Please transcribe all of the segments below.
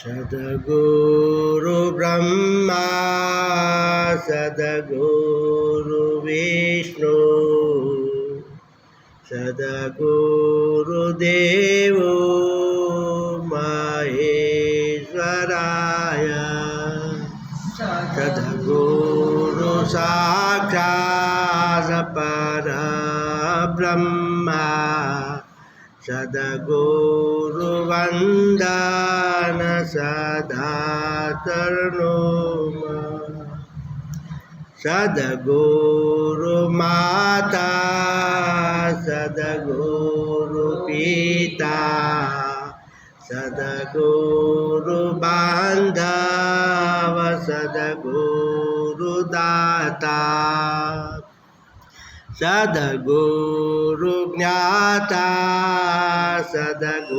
सद्गुरु ब्रह्मा सद्गुरु विष्णु सद्गुरुदेवो महेश्वराय सद्गुरु साक्षात् परब्रह्मा सद्गुरुवन्दन सदा तर्णो सद्गुरुमाता सद्गुरुपिता सद्गुरुबान्धव सद्गुरुदाता। सद्गुरुज्ञाता सद्गुरुविद्याता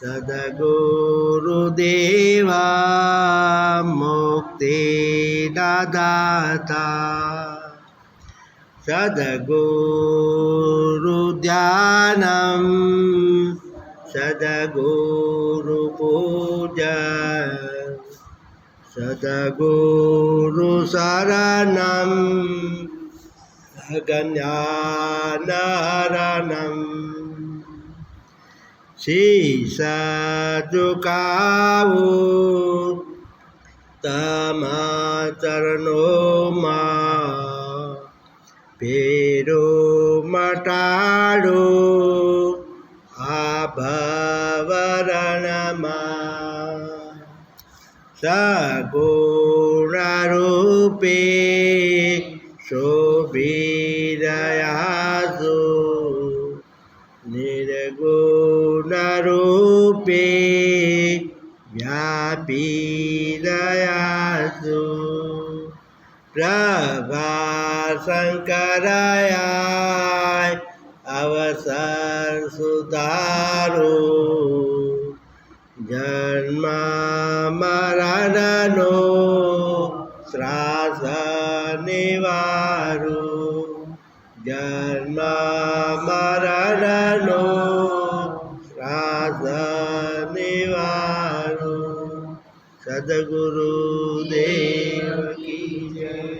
सद्गुरुदेवा मुक्तिदाता सद्गुरुध्यानं सद्गुरुपूजा सद्गुरुशरणं गण्यानरणम् शीशजुकावु तमाचरणो मा पेरो मटाडो સગુણારૂપે શોભિરયાસો નિર્ગુણરૂપે વ્યાપીરયાસો પ્રભાશંકરાય અવસર સુધારો જન્મ મરણનો ત્રાસ નિવારો જન્મ મરણનો ત્રાસ નિવારો સદગુરુ દેવ કી જય.